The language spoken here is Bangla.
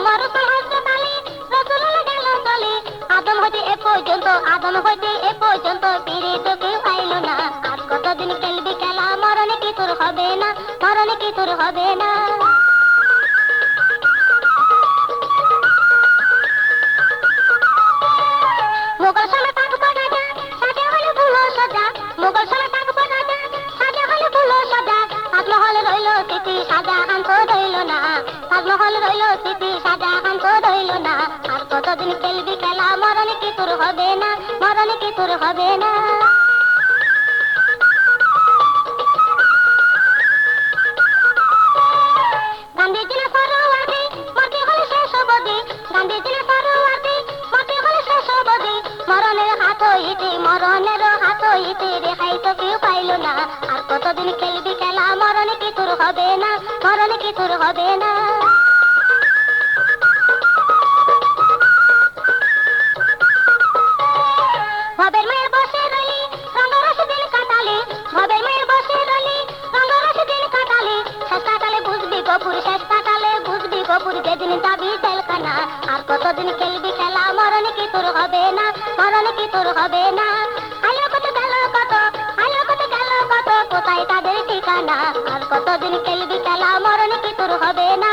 চলে উমর উসমান হাসপাতালে রসুলুল্লাহ গেল চলে আদম হইতে এ পর্যন্ত, আদম হইতে এ পর্যন্ত ফিরে তো কেউ পাইল না। আর কতদিন খেলবি খেলা, মরণে কি তোর হবে না, মরণে কি তোর হবে না? সাজা। তাজমহল রইল স্মৃতি আনতো রইল না আর কতদিন খেলবি খেলা মরণে কি তোর হবে না মরণে কি তোর হবে না মরণের হাত হইতে রেহাই তো কেউ পাইল না। আর কতদিন খেলবি খেলা মরণে কি তোর হবে না, মরণে কি তোর হবে না। ভবের মেয়ের বসে রইলি রঙ্গরস দিন কাটালে। ভবের মেয়ের বসে জেলখানা। আর কতদিন খেলবি খেলা, মরণে কি তোর হবে না, মরণে কি তোর হবে না। ঠিকানা আর কতদিন খেলবি খেলা মরণ কি তোর হবে না?